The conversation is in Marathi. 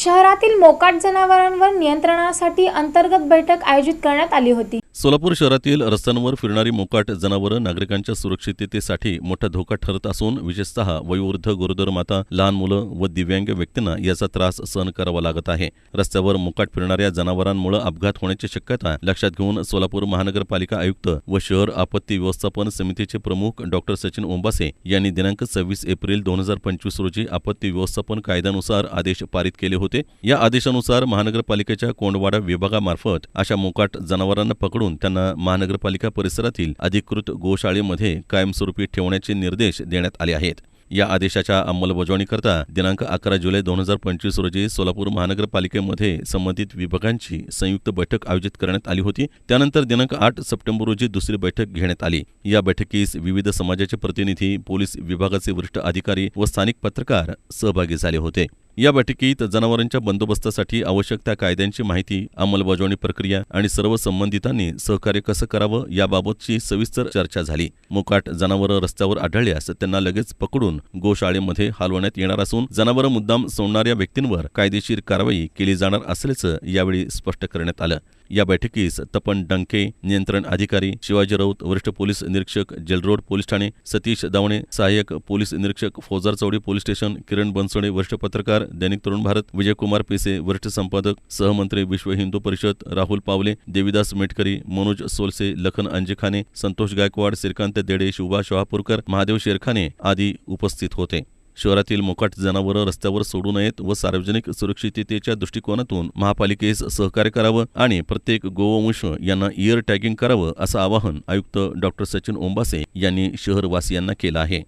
शहरातील मोकाट जनावरांवर नियंत्रणासाठी अंतर्गत बैठक आयोजित करण्यात आली होती. सोलापूर शहरातील रस्त्यांवर फिरणारी मोकाट जनावरं नागरिकांच्या सुरक्षिततेसाठी मोठा धोका ठरत असून विशेषतः वयोवृद्ध गरोदर माता लहान मुलं व दिव्यांग व्यक्तींना याचा त्रास सहन करावा लागत आहे. रस्त्यावर मोकाट फिरणाऱ्या जनावरांमुळे अपघात होण्याची शक्यता लक्षात घेऊन सोलापूर महानगरपालिका आयुक्त व शहर आपत्ती व्यवस्थापन समितीचे प्रमुख डॉक्टर सचिन ओंबासे यांनी दिनांक सव्वीस एप्रिल दोन हजार पंचवीस रोजी आपत्ती व्यवस्थापन कायद्यानुसार आदेश पारित केले होते. या आदेशानुसार महानगरपालिकेच्या कोंडवाडा विभागामार्फत अशा मोकाट जनावरांना पकडून त्यांना महानगरपालिका परिसरातील अधिकृत गोशाळेमध्ये कायमस्वरूपी ठेवण्याचे निर्देश देण्यात आले आहेत. या आदेशाच्या अंमलबजावणीकरता दिनांक अकरा जुलै दोन हजार पंचवीस रोजी सोलापूर महानगरपालिकेमध्ये संबंधित विभागांची संयुक्त बैठक आयोजित करण्यात आली होती. त्यानंतर दिनांक आठ सप्टेंबर रोजी दुसरी बैठक घेण्यात आली. या बैठकीस विविध समाजाचे प्रतिनिधी पोलीस विभागाचे वरिष्ठ अधिकारी व स्थानिक पत्रकार सहभागी झाले होते. या बैठकीत जनावरांच्या बंदोबस्तासाठी आवश्यक त्या कायद्यांची माहिती अंमलबजावणी प्रक्रिया आणि सर्व संबंधितांनी सहकार्य कसं करावं याबाबतची सविस्तर चर्चा झाली. मोकाट जनावरं रस्त्यावर आढळल्यास त्यांना लगेच पकडून गोशाळेमध्ये हलवण्यात येणार असून जनावरं मुद्दाम सोडणाऱ्या व्यक्तींवर कायदेशीर कारवाई केली जाणार असल्याचं यावेळी स्पष्ट करण्यात आलं. या बैठकीस तपन डंके नियंत्रण अधिकारी शिवाजी राऊत वरिष्ठ पोलीस निरीक्षक जेलरोड पोलीस ठाणे सतीश दावणे सहाय्यक पोलीस निरीक्षक फौजार चौडी पोलीस स्टेशन किरण बनसोडे वरिष्ठ पत्रकार दैनिक तरुण भारत विजयकुमार पिसे वरिष्ठ संपादक सहमंत्री विश्व हिंदू परिषद राहुल पावले देविदास मेटकरी मनोज सोलसे लखन अंजेखाने संतोष गायकवाड श्रीकांत देडे शुभा शहापूरकर महादेव शेरखाने आदी उपस्थित होते. शहरातील मोकाट जनावरं रस्त्यावर सोडू नयेत व सार्वजनिक सुरक्षिततेच्या दृष्टिकोनातून महापालिकेस सहकार्य करावं आणि प्रत्येक गोवंश यांना इयर टॅगिंग करावं असं आवाहन आयुक्त डॉक्टर सचिन ओंबासे यांनी शहरवासियांना केलं आहे.